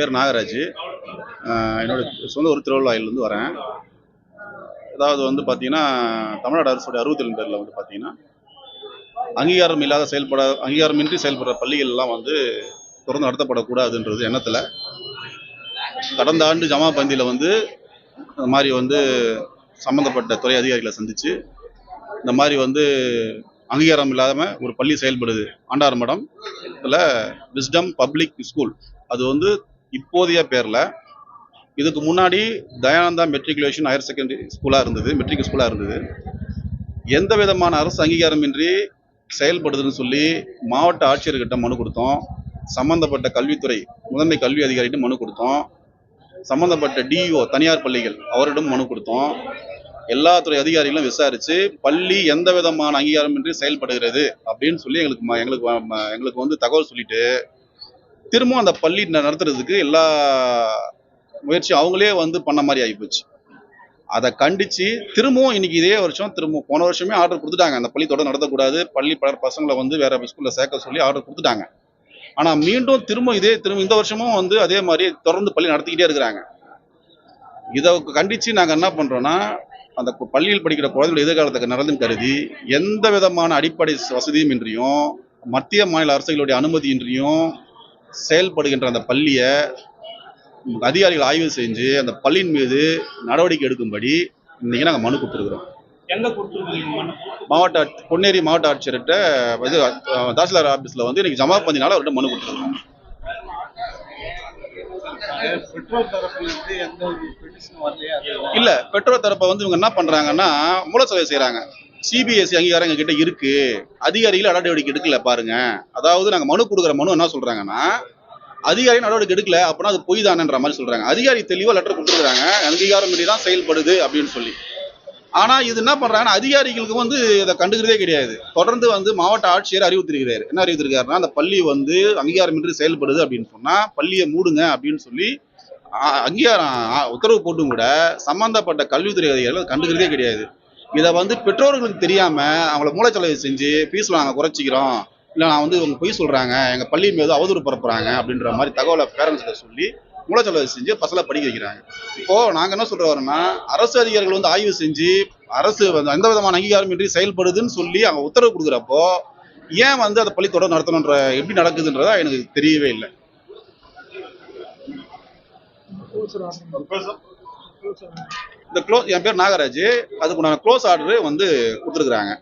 பேர் நாகராஜ். என்னோடய என்னோட சொந்த ஊர் திருவள்ளாயிலேருந்து வரேன். அதாவது வந்து பார்த்தீங்கன்னா தமிழ்நாடு அரசுடைய அறுபத்தேழு பேரில் வந்து பார்த்தீங்கன்னா அங்கீகாரம் இல்லாத செயல்பட அங்கீகாரமின்றி செயல்படுற பள்ளிகள் எல்லாம் வந்து தொடர்ந்து நடத்தப்படக்கூடாதுன்றது எண்ணத்தில். கடந்த ஆண்டு ஜமா பந்தியில் வந்து இந்த மாதிரி வந்து சம்மந்தப்பட்ட துறை அதிகாரிகளை சந்தித்து இந்த மாதிரி வந்து அங்கீகாரம் இல்லாமல் ஒரு பள்ளி செயல்படுது. ஆண்டார் மடம் இதில் விஸ்டம் பப்ளிக் ஸ்கூல் அது வந்து இப்போதைய பேரில் இதுக்கு முன்னாடி தயானந்தா மெட்ரிகுலேஷன் ஹையர் செகண்டரி ஸ்கூலாக இருந்தது மெட்ரிக் ஸ்கூலாக இருந்தது. எந்த விதமான அரசு அங்கீகாரமின்றி செயல்படுதுன்னு சொல்லி மாவட்ட ஆட்சியர்கிட்ட மனு கொடுத்தோம். சம்பந்தப்பட்ட கல்வித்துறை முதன்மை கல்வி அதிகாரிகிட்ட மனு கொடுத்தோம். சம்பந்தப்பட்ட டிஇஓ தனியார் பள்ளிகள் அவரிடம் மனு கொடுத்தோம். எல்லா துறை அதிகாரிகளும் விசாரித்து பள்ளி எந்த விதமான அங்கீகாரமின்றி செயல்படுகிறது அப்படின்னு சொல்லி எங்களுக்கு ம- எங்களுக்கு எங்களுக்கு வந்து தகவல் சொல்லிட்டு திரும்பவும் அந்த பள்ளி நடத்துறதுக்கு எல்லா முயற்சியும் அவங்களே வந்து பண்ண மாதிரி ஆகிப்போச்சு அதை கண்டித்து திரும்பவும் இன்னைக்கு இதே வருஷம் திரும்ப போன வருஷமே ஆர்டர் கொடுத்துட்டாங்க. அந்த பள்ளி தொடர் நடத்தக்கூடாது பள்ளி பல பசங்களை வந்து வேற ஸ்கூலில் சேர்க்க சொல்லி ஆர்டர் கொடுத்துட்டாங்க. ஆனால் மீண்டும் திரும்ப இதே திரும்ப இந்த வருஷமும் வந்து அதே மாதிரி தொடர்ந்து பள்ளி நடத்திக்கிட்டே இருக்கிறாங்க. இதை கண்டித்து நாங்கள் என்ன பண்ணுறோன்னா அந்த பள்ளியில் படிக்கிற குழந்தைகள் எதிர்காலத்துக்கு நல்லதுன்னு கருதி எந்த விதமான அடிப்படை வசதியும் இன்றியும் மத்திய மாநில அரசுகளுடைய அனுமதியின்றியும் செயல்படுகின்ற அந்த பள்ளியை அதிகாரிகள் ஆய்வு செஞ்சு அந்த பள்ளியின் மீது நடவடிக்கை எடுக்கும்படி இன்னைக்கு நாங்கள் மனு கொடுத்துருக்குறோம். மாவட்ட பொன்னேரி மாவட்ட ஆட்சியர்கிட்ட இது தாசில்தார் ஆபீஸ்ல வந்து இன்னைக்கு ஜமா பந்தினால அவர்கிட்ட மனு கொடுத்துருக்கோம் இல்ல பெற்றோர் தரப்பை வந்து இவங்க என்ன பண்றாங்கன்னா மூலச்சொலை செய்றாங்க. சிபிஎஸ்சி அங்கீகாரம் எங்ககிட்ட இருக்கு. அதிகாரிகள் நடவடிக்கை எடுக்கல பாருங்க. அதாவது நாங்கள் மனு கொடுக்குற மனு என்ன சொல்றாங்கன்னா அதிகாரி நடவடிக்கை எடுக்கல அப்படின்னா அது பொய் தானேன்ற மாதிரி சொல்றாங்க. அதிகாரி தெளிவாக லெட்டர் கொடுத்துருக்காங்க அங்கீகாரம் மீறி தான் செயல்படுது அப்படின்னு சொல்லி. ஆனால் இது என்ன பண்ணுறாங்கன்னா அதிகாரிகளுக்கு வந்து இதை கண்டுக்கிறதே கிடையாது. தொடர்ந்து வந்து மாவட்ட ஆட்சியர் அறிவித்திருக்கிறார் என்ன அறிவித்திருக்காருன்னா அந்த பள்ளி வந்து அங்கீகாரமின்றி செயல்படுது அப்படின்னு சொன்னால் பள்ளியை மூடுங்க அப்படின்னு சொல்லி அங்கீகாரம் உத்தரவு போட்டும் கூட சம்பந்தப்பட்ட கல்வித்துறை அதிகாரிகள் கண்டுக்கிறதே கிடையாது. இதை வந்து பெற்றோர்களுக்கு தெரியாம அவங்கள மூளைச்சலவை செஞ்சு ஃபீஸ் நாங்கள் குறைச்சிக்கிறோம். இல்லை நான் வந்து இவங்க பொய் சொல்றாங்க எங்க பள்ளி மீது அவதூறு பரப்புறாங்க அப்படின்ற மாதிரி தகவலை பேரண்ட்ஸ்கிட்ட சொல்லி மூளைச்சலவை செஞ்சு பசங்களை படிக்க வைக்கிறாங்க. இப்போ நாங்க என்ன சொல்ற வரோம்னா அரசு அதிகாரிகள் வந்து ஆய்வு செஞ்சு அரசு வந்து எந்த விதமான அங்கீகாரமின்றி செயல்படுதுன்னு சொல்லி அவங்க உத்தரவு கொடுக்குறப்போ ஏன் வந்து அந்த பள்ளி தொடர் நடத்தணுன்ற எப்படி நடக்குதுன்றதா எனக்கு தெரியவே இல்லை. இந்த க்ளோஸ் என் பேர் நாகராஜ். அதுக்குண்டான க்ளோஸ் ஆர்டர் வந்து கொடுத்துருக்குறாங்க.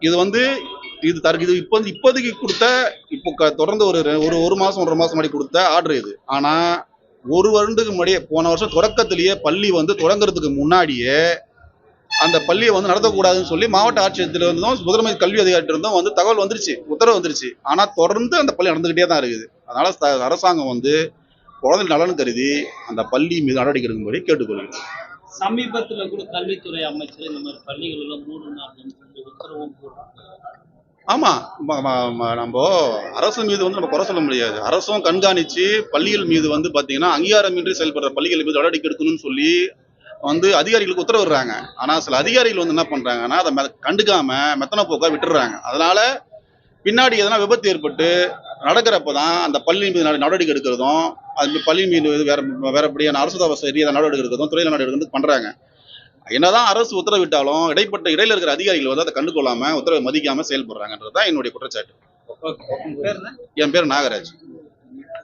இது வந்து இது தரு இது இப்போ வந்து இப்போதைக்கு கொடுத்த இப்போ க- தொடர்ந்து ஒரு ஒரு ஒரு மாதம் ஒன்றரை மாதம் முன்னாடி கொடுத்த ஆர்டர் இது. ஆனால் ஒரு வருடத்துக்கு முன்னாடியே போன வருஷம் தொடக்கத்திலேயே பள்ளி வந்து தொடங்குறதுக்கு முன்னாடியே அந்த பள்ளியை வந்து நடத்தக்கூடாதுன்னு சொல்லி மாவட்ட ஆட்சியத்தில் இருந்தும் முதன்மை கல்வி அதிகாரிட்ட இருந்தும் வந்து தகவல் வந்துருச்சு உத்தரவு வந்துருச்சு. ஆனால் தொடர்ந்து அந்த பள்ளி நடந்துக்கிட்டே தான் இருக்குது. அதனால அரசாங்கம் வந்து குழந்தை நலன் கருதி அந்த பள்ளி மீது நடவடிக்கை எடுக்கும்படி கேட்டுக்கொள்கிறேன் சமீபத்தில் கூட கல்வித்துறை அமைச்சர் இந்த மாதிரி பள்ளிகள் எல்லாம் மூடணும் அப்படின்னு சொல்லி உத்தரவும் போடுறாங்க நம்ம அரசு மீது வந்து நம்ம குறை சொல்ல முடியாது. அரசும் கண்காணித்து பள்ளிகள் மீது வந்து பார்த்தீங்கன்னா அங்கீகாரமின்றி செயல்படுற பள்ளிகள் மீது நடவடிக்கை எடுக்கணும்னு சொல்லி வந்து அதிகாரிகளுக்கு உத்தரவிடுறாங்க. ஆனால் சில அதிகாரிகள் வந்து என்ன பண்ணுறாங்கன்னா அதை மெ- மெத்தனை போக்காக விட்டுடுறாங்க அதனால் பின்னாடி எதனா விபத்து ஏற்பட்டு நடக்கிறப்பதான் அந்த பள்ளி மீது நட- நடவடிக்கை எடுக்கிறதும் அது பள்ளி மீது வேற வேறபடியான அரசு தவச ரீதியாக நடவடிக்கை எடுக்கிறதும் துறை நடவடிக்கை எடுக்கிறது பண்றாங்க. என்னதான் அரசு உத்தரவிட்டாலும் இடைப்பட்ட இடையில இருக்கிற அதிகாரிகள் வந்து அதை கண்டுகொள்ளாம உத்தரவை மதிக்காம செயல்படுறாங்கன்றது தான் என்னுடைய குற்றச்சாட்டு? என் பேர் நாகராஜ்.